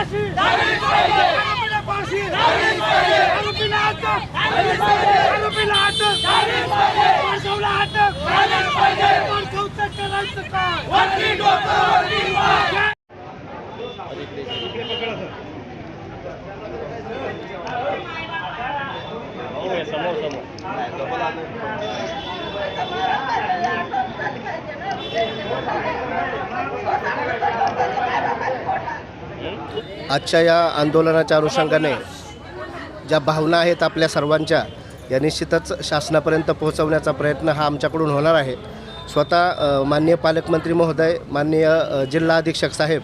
फाशी फाशी आरोपीला अटक. आरोपीला अटक. पाठवला अटक. पाठवतं करायचं काय? आजच्या या आंदोलनाच्या अनुषंगाने ज्या भावना आहेत आपल्या सर्वांच्या या निश्चितच शासनापर्यंत पोहोचवण्याचा प्रयत्न हा आमच्याकडून होणार आहे. स्वतः माननीय पालकमंत्री महोदय माननीय जिल्हा अधीक्षक साहेब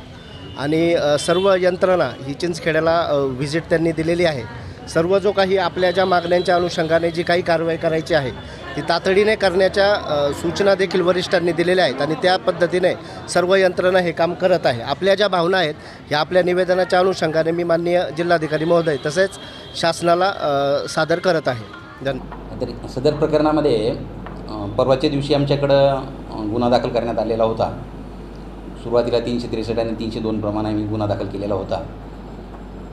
आणि सर्व यंत्रणा ही चिंचखेड्याला व्हिजिट त्यांनी दिलेली आहे. सर्व जो काही आपल्या ज्या मागण्यांच्या अनुषंगाने जी काही कारवाई करायची आहे ती तातडीने करण्याच्या सूचना देखील वरिष्ठांनी दिलेल्या आहेत आणि त्या पद्धतीने सर्व यंत्रणा हे काम करत आहे. आपल्या ज्या भावना आहेत ह्या आपल्या निवेदनाच्या अनुषंगाने मी माननीय जिल्हाधिकारी महोदय तसेच शासनाला सादर करत आहे. धन तरी सदर प्रकरणामध्ये परवाच्या दिवशी आमच्याकडं गुन्हा दाखल करण्यात आलेला होता. सुरुवातीला तीनशे त्रेसष्ट आणि तीनशे दोन प्रमाणे आम्ही गुन्हा दाखल केलेला होता.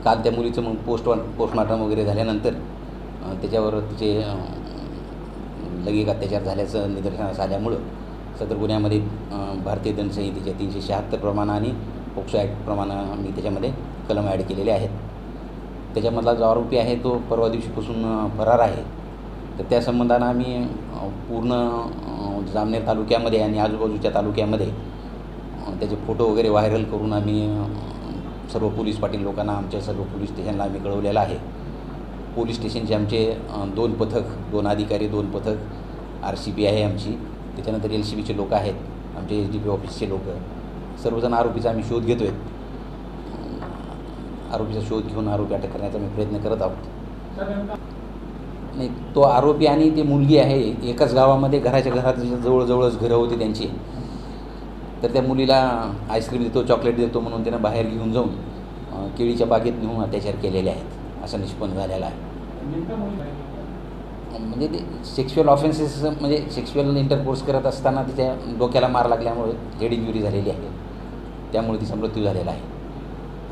काल त्या मुलीचं मग पोस्ट पोस्टमार्टम वगैरे झाल्यानंतर त्याच्यावर तिचे लैंगिक अत्याचार झाल्याचं निदर्शनास आल्यामुळं सदर गुन्ह्यामध्ये भारतीय दंडसंहितेच्या तीनशे शहात्तर प्रमाण आणि पोक्सो ॲक्टप्रमाणे आम्ही त्याच्यामध्ये कलम ॲड केलेले आहेत. त्याच्यामधला जो आरोपी आहे तो परवा दिवशीपासून फरार आहे. तर त्या संबंधानं आम्ही पूर्ण जामनेर तालुक्यामध्ये आणि आजूबाजूच्या तालुक्यामध्ये त्याचे फोटो वगैरे व्हायरल करून आम्ही सर्व पोलीस पाटील लोकांना आमच्या सर्व पोलीस स्टेशनला आम्ही कळवलेलं आहे. पोलीस स्टेशनचे आमचे दोन पथक दोन अधिकारी दोन पथक आर सी बी आहे आमची. त्याच्यानंतर एल सी बीचे लोक आहेत आमचे एच डी पी ऑफिसचे लोक. सर्वजण आरोपीचा आम्ही शोध घेतो आहे आरोपीचा शोध घेऊन आरोपी अटक करण्याचा आम्ही प्रयत्न करत आहोत. नाही तो आरोपी आणि ती मुलगी आहे एकाच गावामध्ये घराच्या घरात जवळजवळच घरं होती त्यांची. तर त्या मुलीला आईस्क्रीम देतो चॉकलेट देतो म्हणून त्यांना बाहेर घेऊन जाऊन केळीच्या बागेत नेऊन अत्याचार केलेले आहेत. असं निष्पन्न झालेलं आहे. म्हणजे ते सेक्शुअल ऑफेन्सेस म्हणजे सेक्शुअल इंटरकोर्स करत असताना तिच्या डोक्याला मार लागल्यामुळे हेड इंजुरी झालेली आहे. त्यामुळे तिचा मृत्यू झालेला आहे.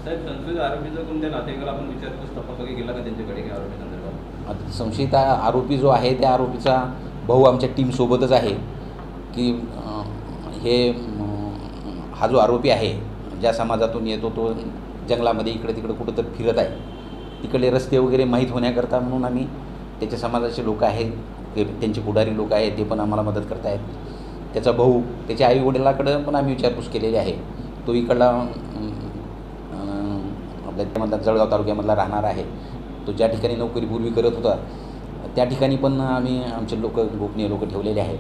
साहेब संशयित आरोपीचा कोणत्या नातेवाईकाला आपण विचारपूस तपास वगैरे केला का त्यांच्याकडे काही आरोपी संदर्भात? आता संशयित आरोपी जो आहे त्या आरोपीचा भाऊ आमच्या टीमसोबतच आहे. की हे हा जो आरोपी आहे ज्या समाजातून येतो तो जंगलामध्ये इकडे तिकडे कुठं तर फिरत आहे. तिकडले रस्ते वगैरे माहीत होण्याकरता म्हणून आम्ही त्याच्या समाजाचे लोक आहेत ते त्यांचे पुढारी लोक आहेत ते पण आम्हाला मदत करत आहेत त्याचा भाऊ त्याच्या आई वडिलाकडं पण आम्ही विचारपूस केलेली आहे. तो इकडला आपल्या त्यामधला जळगाव तालुक्यामधला राहणार आहे. तो ज्या ठिकाणी नोकरी पूर्वी करत होता त्या ठिकाणी पण आम्ही आमचे लोक गोपनीय लोक ठेवलेले आहेत.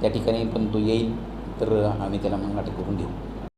त्या ठिकाणी पण तो येईल तर आम्ही त्याला मग अटक करून घेऊ